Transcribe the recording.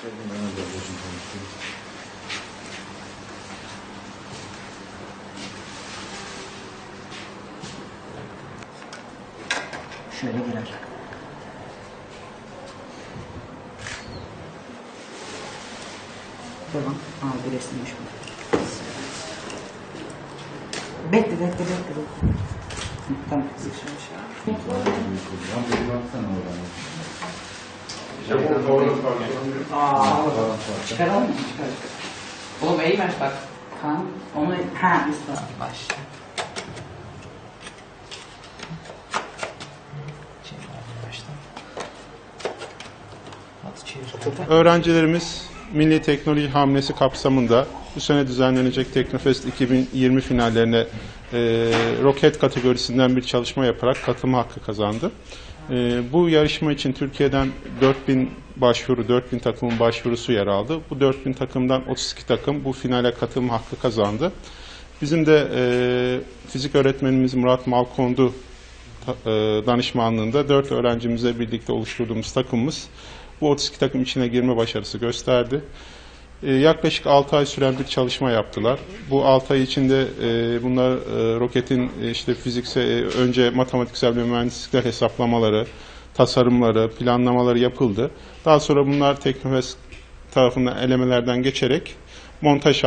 Şöyle girer. Devam. Aa bir resimmiş bu. Bekle bekle bekle. bekle. Hı, Tamam. Aa, çıkaralım mı? Çıkar. Oğlum eğmez bak. Tamam. Onu ha üstüne. Başla. Öğrencilerimiz Milli Teknoloji Hamlesi kapsamında bu sene düzenlenecek Teknofest 2020 finallerine e, roket kategorisinden bir çalışma yaparak katılma hakkı kazandı. E, bu yarışma için Türkiye'den 4000 başvuru, 4000 takımın başvurusu yer aldı. Bu 4000 takımdan 32 takım bu finale katılma hakkı kazandı. Bizim de e, fizik öğretmenimiz Murat Malkondu e, danışmanlığında 4 öğrencimizle birlikte oluşturduğumuz takımımız bu 32 takım içine girme başarısı gösterdi. E, yaklaşık 6 ay süren bir çalışma yaptılar. Bu 6 ay içinde e, bunlar e, roketin e, işte fiziksel önce matematiksel ve mühendislikler hesaplamaları, tasarımları, planlamaları yapıldı. Daha sonra bunlar Teknofest tarafından elemelerden geçerek montaj